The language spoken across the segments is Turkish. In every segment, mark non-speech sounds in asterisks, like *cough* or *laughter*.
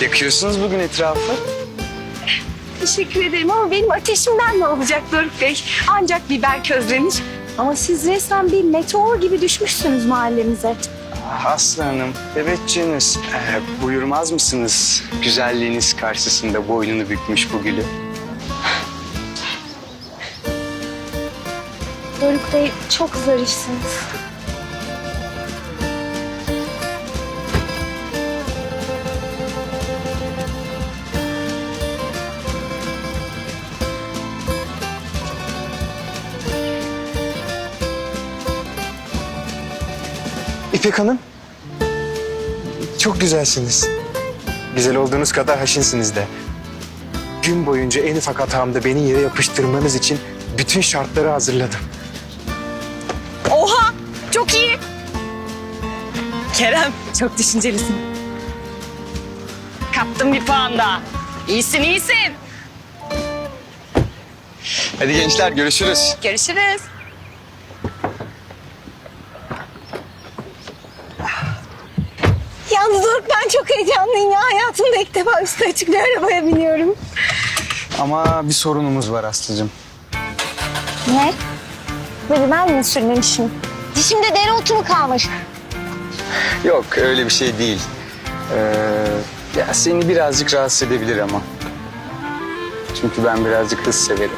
Yakıyorsunuz bugün etrafı. Teşekkür ederim ama benim ateşimden ne olacak Doruk Bey? Ancak biber közlenir. Ama siz resmen bir meteor gibi düşmüşsünüz mahallemize. Aslı Hanım, evet Ee, buyurmaz mısınız? Güzelliğiniz karşısında boynunu bükmüş bu gülü. Doruk Bey çok zarifsiniz. İpek Hanım. Çok güzelsiniz. Güzel olduğunuz kadar haşinsiniz de. Gün boyunca en ufak hatamda beni yere yapıştırmanız için bütün şartları hazırladım. Oha! Çok iyi. Kerem çok düşüncelisin. Kaptım bir puan daha. İyisin iyisin. Hadi gençler görüşürüz. Görüşürüz. Yalnız Doruk ben çok heyecanlıyım ya. Hayatımda ilk defa üstü açık bir arabaya biniyorum. Ama bir sorunumuz var Aslı'cığım. Ne? Böyle ben mi sürmemişim? Dişimde dereotu mu kalmış? Yok öyle bir şey değil. Ee, ya seni birazcık rahatsız edebilir ama. Çünkü ben birazcık hız severim.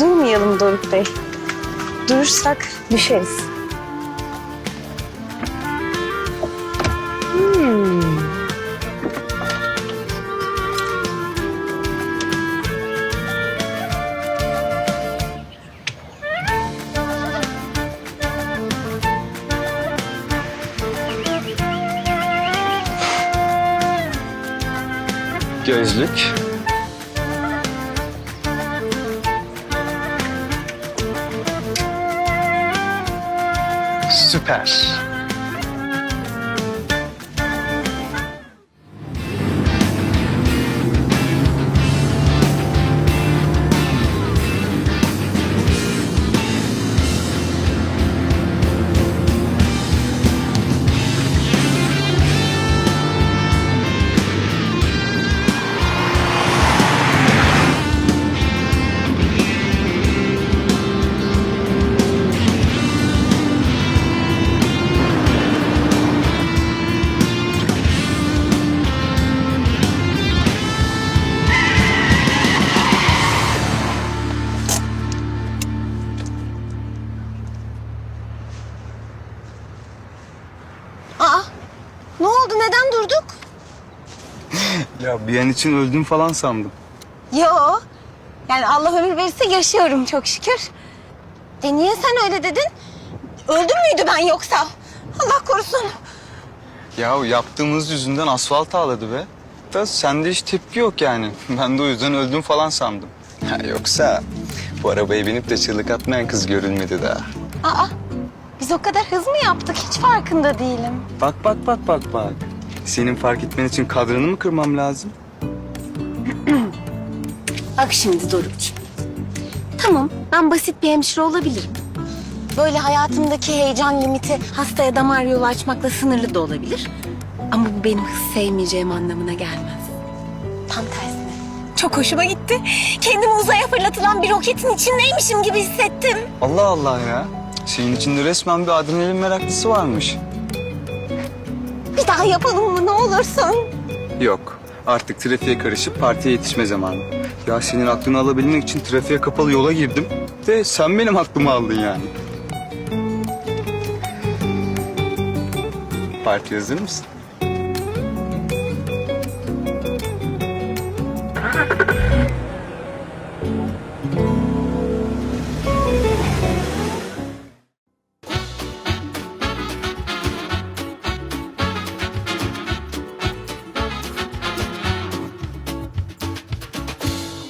Durmayalım Doruk Bey. Durursak düşeriz. Gözlük. Süper. Oldu? Neden durduk? Ya bir an için öldüm falan sandım. Yo. Yani Allah ömür verirse yaşıyorum çok şükür. E niye sen öyle dedin? Öldüm müydü ben yoksa? Allah korusun. Ya yaptığımız yüzünden asfalt ağladı be. Da sende hiç tepki yok yani. *laughs* Ben de o yüzden öldüm falan sandım. Ya yoksa bu arabaya binip de çığlık atmayan kız görülmedi daha. Aa, biz o kadar hız mı yaptık? Hiç farkında değilim. Bak bak bak bak bak. Senin fark etmen için kadranı mı kırmam lazım? *clears throat* Bak şimdi Doruk'cuğum. Tamam, ben basit bir hemşire olabilirim. Böyle hayatımdaki heyecan limiti hastaya damar yolu açmakla sınırlı da olabilir. Ama bu benim hız sevmeyeceğim anlamına gelmez. Tam tersine. Çok hoşuma gitti. Kendimi uzaya fırlatılan bir roketin içindeymişim gibi hissettim. Allah Allah ya. Senin içinde resmen bir adrenalin meraklısı varmış. Bir daha yapalım mı ne olursun? Yok. Artık trafiğe karışıp partiye yetişme zamanı. Ya senin aklını alabilmek için trafiğe kapalı yola girdim. Ve sen benim aklımı aldın yani. Parti hazır mısın?